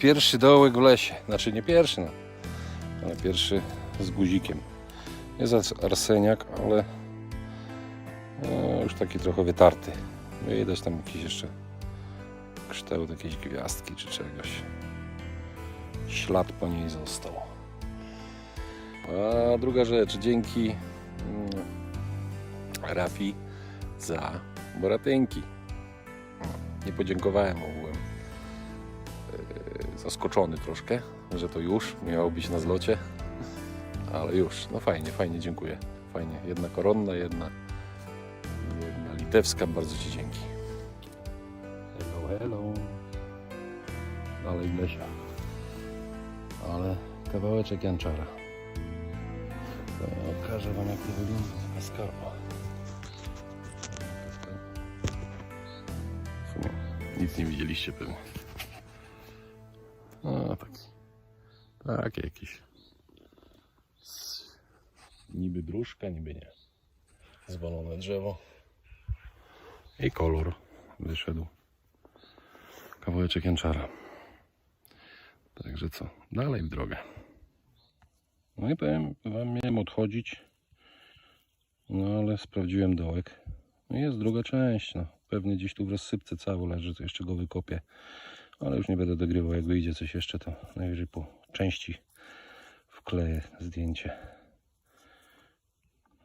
Pierwszy dołek w lesie. Znaczy nie pierwszy, no. Ale pierwszy z guzikiem. Jest ars- arseniak, ale no, już taki trochę wytarty. Widać tam jakiś jeszcze kształt jakiejś gwiazdki czy czegoś. Ślad po niej został. A druga rzecz, dzięki mm, Rafi za boratynki. Nie podziękowałem ogółem. Yy, Zaskoczony troszkę, że to już miało być na zlocie. Ale już, no fajnie, fajnie, dziękuję. Fajnie. Jedna koronna, jedna, jedna litewska. Bardzo Ci dzięki. Hello, hello. Dalej Lesia. Ale kawałeczek janczara. To Okażę Wam jak to wygląda taka skarpa. Nic nie widzieliście pewnie. A tak. Takie jakieś. Niby dróżka, niby nie. Zwalone drzewo. I kolor wyszedł. Kawałeczek janczara. Także co? Dalej w drogę. No i powiem wam, miałem odchodzić. No ale sprawdziłem dołek. No jest druga część. No. Pewnie gdzieś tu w rozsypce cały leży, to jeszcze go wykopię. Ale już nie będę dogrywał. Jak wyjdzie coś jeszcze, to najwyżej po części wkleję zdjęcie.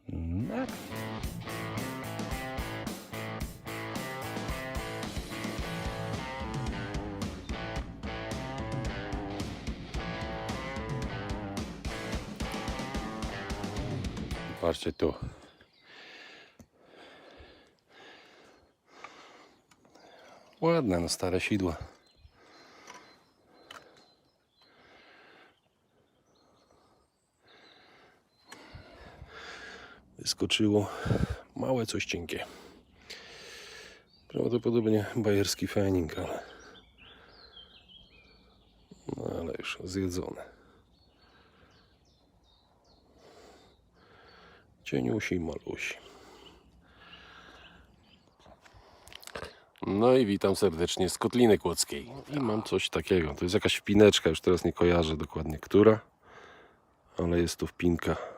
No. Patrzcie tu. Ładne, no stare sidła. Wyskoczyło małe coś cienkie. Prawdopodobnie bajerski fening, ale no ale już zjedzone. Cieniusi i malusi. No i witam serdecznie z Kotliny Kłodzkiej. I mam coś takiego. To jest jakaś wpineczka, już teraz nie kojarzę dokładnie która, ale jest to wpinka.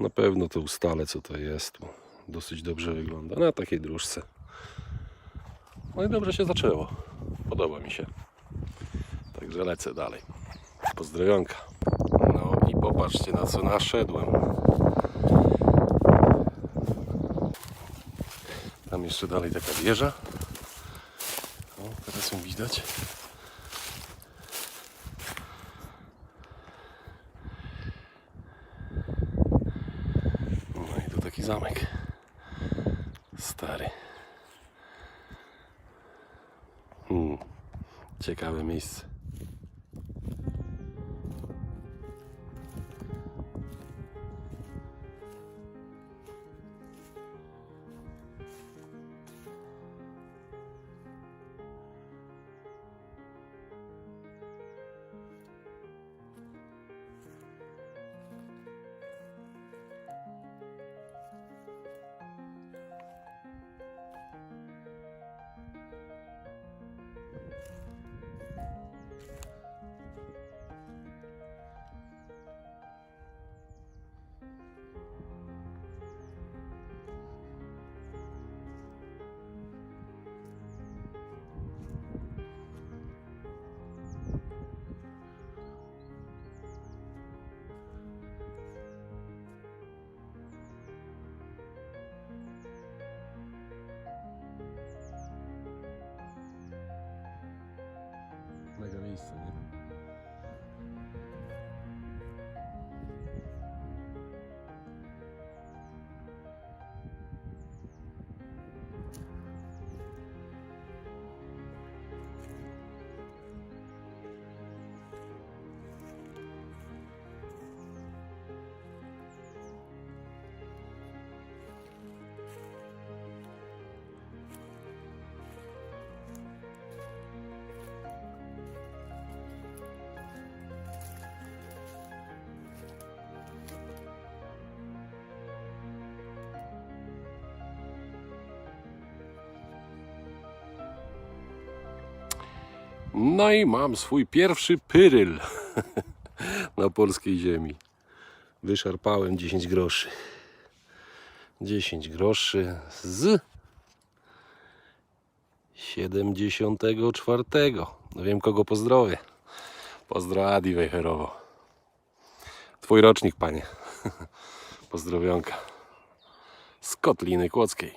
Na pewno to ustalę co to jest, dosyć dobrze wygląda na takiej dróżce. No i dobrze się zaczęło. Podoba mi się. Także lecę dalej. Pozdrowionka. No i popatrzcie na co naszedłem. Tam jeszcze dalej taka wieża. O, teraz ją widać. No i tu taki zamek. Stary. Hmm. Ciekawe miejsce. Peace. No i mam swój pierwszy pyryl na polskiej ziemi. Wyszarpałem 10 groszy. 10 groszy z 74. No wiem kogo pozdrowię. Pozdro Adi Wejherowo. Twój rocznik, panie. Pozdrowionka. Z Kotliny Kłodzkiej.